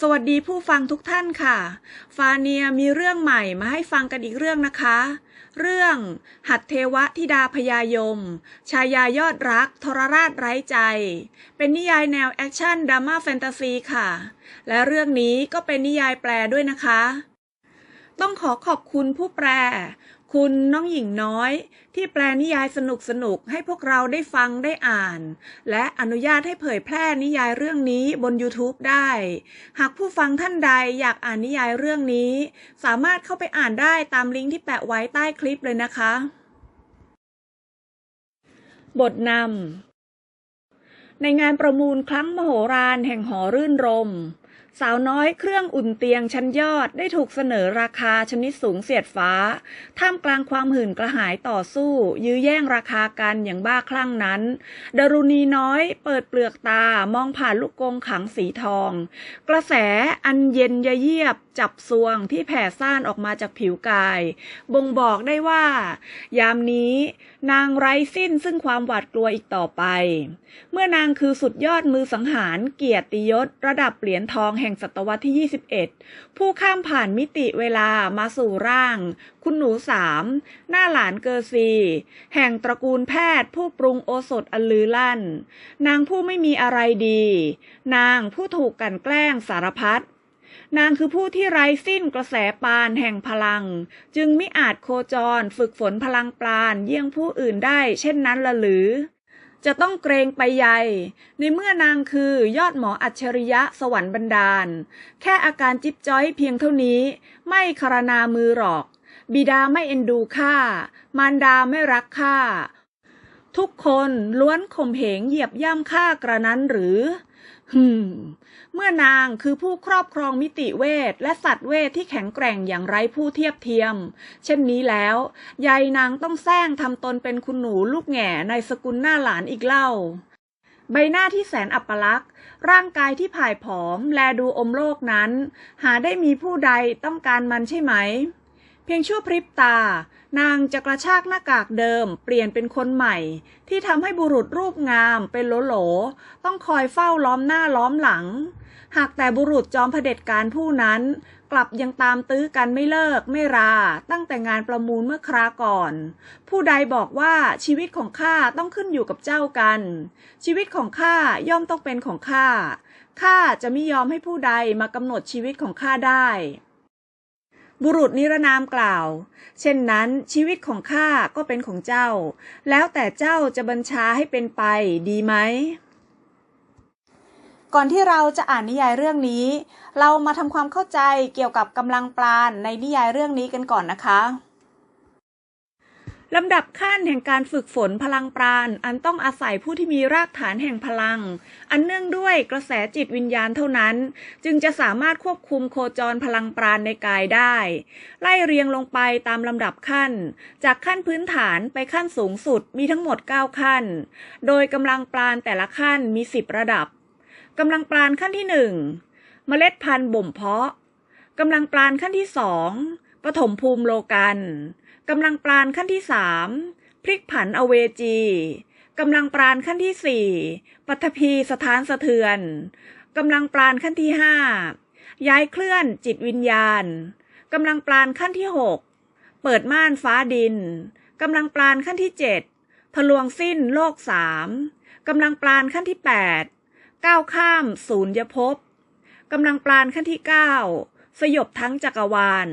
สวัสดีผู้ฟังทุกท่านค่ะ ฟาเนียมีเรื่องใหม่มาให้ฟังกันอีกเรื่องนะคะ เรื่องหัตเทวธิดาพยายม ชายายอดรัก ทรราชไร้ใจ เป็นนิยายแนวแอคชั่นดราม่าแฟนตาซีค่ะ และเรื่องนี้ก็เป็นนิยายแปลด้วยนะคะ ต้องขอขอบคุณผู้แปล คุณน้องหญิงน้อย ที่แปลนิยายสนุกสนุกๆให้พวกเราได้ฟังได้อ่าน และอนุญาตให้เผยแพร่นิยายเรื่องนี้บน YouTube ได้ หากผู้ฟังท่านใดอยากอ่านนิยายเรื่องนี้ สามารถเข้าไปอ่านได้ตามลิงก์ที่แปะไว้ใต้คลิปเลยนะคะ บทนำในงานประมูลครั้งมโหฬารแห่งหอรื่นรม สาวน้อยเครื่องอุ่นเตียงชั้นยอดได้ถูกเสนอราคาชนิดสูงเสียดฟ้า ท่ามกลางความหื่นกระหายต่อสู้ ยื้อแย่งราคากันอย่างบ้าคลั่งนั้นดารุณีน้อยเปิดเปลือกตามองผ่านลูกกงขังสีทอง กระแสอันเย็นยเยียบจับซวงที่แผ่ซ่านออกมาจากผิวกาย บ่งบอกได้ว่า ยามนี้นางไร้สิ้นซึ่งความหวาดกลัวอีกต่อไป เมื่อนางคือสุดยอดมือสังหารเกียรติยศระดับเหรียญทองแห่งศตวรรษที่ 21 ผู้ข้ามผ่านมิติเวลามาสู่ร่าง คุณหนูสามหน้าหลานเกอร์ซี แห่งตระกูลแพทย์ผู้ปรุงโอสถอันลือลั่น นางผู้ไม่มีอะไรดี นางผู้ถูกกันแกล้งสารพัดนางคือผู้ที่ไร้สิ้นกระแสปานแห่งพลัง จึงไม่อาจโคจรฝึกฝนพลังปราณเยี่ยงผู้อื่นได้ เช่นนั้นละหรือ จะต้องเกรงไปใหญ่ ในเมื่อนางคือยอดหมออัจฉริยะสวรรค์บรรดาล แค่อาการจิ๊บจ้อยเพียงเท่านี้ ไม่คารนามือหรอก บิดาไม่เอ็นดูข้ามารดาไม่รักข้า ทุกคนล้วนข่มเหงเหยียบย่ำข้ากระนั้นหรือฮึมเมื่อนางคือผู้ครอบครองมิติเวทและสัตว์เวทที่แข็งแกร่งอย่างไร้ผู้เทียบเทียม เช่นนี้แล้วยายนางต้องแซงทำตนเป็นคุณหนูลูกแง่ในสกุลหน้าหลานอีกเล่า ใบหน้าที่แสนอัปลักษณ์ ร่างกายที่ผ่ายผอม แลดูอมโลกนั้น หาได้มีผู้ใดต้องการมันใช่ไหม เพียงชั่วพริบตา นางจะกระชากหน้ากากเดิม เปลี่ยนเป็นคนใหม่ ที่ทำให้บุรุษรูปงามเป็นโหลโหลๆต้องคอยเฝ้าล้อมหน้าล้อมหลัง หากแต่บุรุษจอมเผด็จการผู้นั้น กลับยังตามตื้อกันไม่เลิกไม่รา ตั้งแต่งานประมูลเมื่อคราก่อน ผู้ใดบอกว่าชีวิตของข้าต้องขึ้นอยู่กับเจ้ากัน ชีวิตของข้าย่อมต้องเป็นของข้าข้าจะไม่ยอมให้ผู้ใดมากำหนดชีวิตของข้าได้ บุรุษนิรนามกล่าว เช่นนั้นชีวิตของข้าก็เป็นของเจ้า แล้วแต่เจ้าจะบัญชาให้เป็นไปดีไหม ก่อนที่เราจะอ่านนิยายเรื่องนี้ เรามาทำความเข้าใจเกี่ยวกับกำลังปราณในนิยายเรื่องนี้กันก่อนนะคะ ลำดับขั้นแห่งการฝึกฝนพลังปราณ อันต้องอาศัยผู้ที่มีรากฐานแห่งพลัง อันเนื่องด้วยกระแสจิตวิญญาณเท่านั้น จึงจะสามารถควบคุมโคจรพลังปราณในกายได้ ไล่เรียงลงไปตามลำดับขั้น จากขั้นพื้นฐานไปขั้นสูงสุดมีทั้งหมด 9 ขั้น โดยกำลังปราณแต่ละขั้นมี 10 ระดับกำลังปราณขั้นที่หนึ่งเมล็ดพันธุ์บ่มเพาะกำลังปราณขั้นที่สอง ปฐมภูมิโลกันกำลังปราณขั้นที่สามพลิกผันอเวจีกำลังปราณขั้นที่สี่ปัทภีสถานสะเทือนกำลังปราณขั้นที่ห้าย้ายเคลื่อนจิตวิญญาณกำลังปราณขั้นที่หกเปิดม่านฟ้าดินกำลังปราณขั้นที่เจ็ดทะลวงสิ้นโลกสามกำลังปราณขั้นที่แปดก้าวข้ามศูนยภพกำลังปราณขั้นที่เก้าสยบทั้งจักรวาล